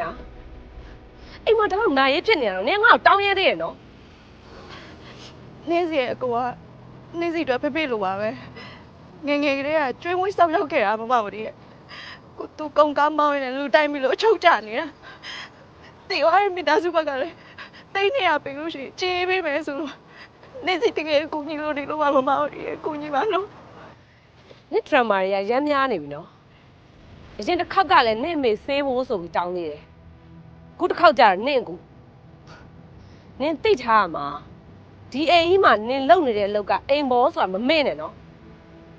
ရအိမ်မှာတော့နာရေးဖြစ်နေရတော့နင်ငါ့ကိုတောင်းရဲသေးရဲ့နော်နင်းစီရဲ့အကိုကနင်းစီအတွက်ဖေဖေလိုပါပဲငယ်ငယ်ကလေးကကျွေးမွေးဆောက်ရောက်ခဲ့တာမမတို့ရဲ့ကိုသူကုံကားမောင်းရင်လည်းလူတိုင်းပြီလို့အချုပ်ကြနေတာတေဝါရဲ့မိသားစုဘက်ကလည်းတိတ်နေရပြီလို့ရှိရင်ကြေးပေးမယ်ဆိုလို့နင်းစီတကယ်ကိုကြီးလို့နေလို့ပါမမတို့ရဲ့ကိုကြီးပါနော်နင်ဒရမာတွေကရမ်းများနေပြီနော် အရင်တစ်ခေါက်ကလည်းနင့်အမေဆေးဖို့ဆိုပြီးတောင်းနေတယ်ခုတစ်ခေါက်ကျတော့နင့်ကူနင်သိထားရမှာဒီအိမ်ကြီးမှာနင်လုံနေတဲ့အလုပ်ကအိမ်ဘောဆိုတာမမေ့နဲ့နော်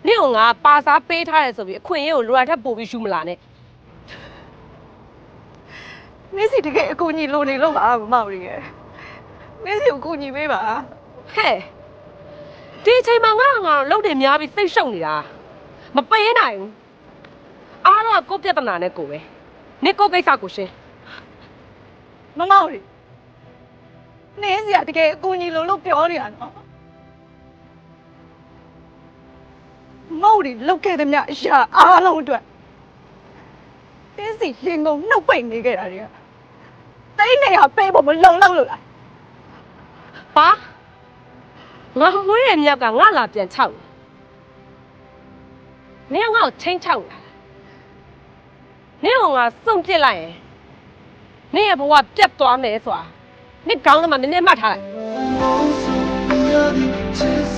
နင့်ကငါပါစားပေးထားတယ်ဆိုပြီးအခွင့်အရေးကိုလိုအပ်ထက်ပို့ပြီးရှူမလာနဲ့နင်းစီတကယ်အကူကြီးလို့နေလို့ပါမမတို့ရဲ့နင်းစီကိုကူညီပေးပါဟဲ့ဒီအချိန်မှာငါငါတော့လုပ်တယ်များပြီးစိတ်ရှုပ်နေတာမပေးနိုင်ဘူး အားလုံးကကိုယ့်ပြဿနာနဲ့ကိုယ်ပဲနင်ကိုယ့်ကိစ္စကိုရှင်းမမတို့နင်းစီကတကယ်အကူကြီးလို့လို့ပြောနေတာနော်မော်ဒီလုတ်ခဲ့တဲ့မြအရာအားလုံးအတွက်တင်းစီလင်ကုန်နှုတ်ပိတ်နေခဲ့တာတွေကတိတ်နေရပေးဖို့မလုံလောက်လို့လားပါငါမွေးရမြောက်ကငါလာပြန်ချောက်နင်ကငါ့ကိုချင်းချောက်လာ နင်ကငါစုံပစ်လိုက်ရင်နင်ရဲ့ဘဝပြတ်သွားမယ်ဆိုတာနင်ကောင်းတယ်မှာနည်းနည်းမှတ်ထားလိုက် Thank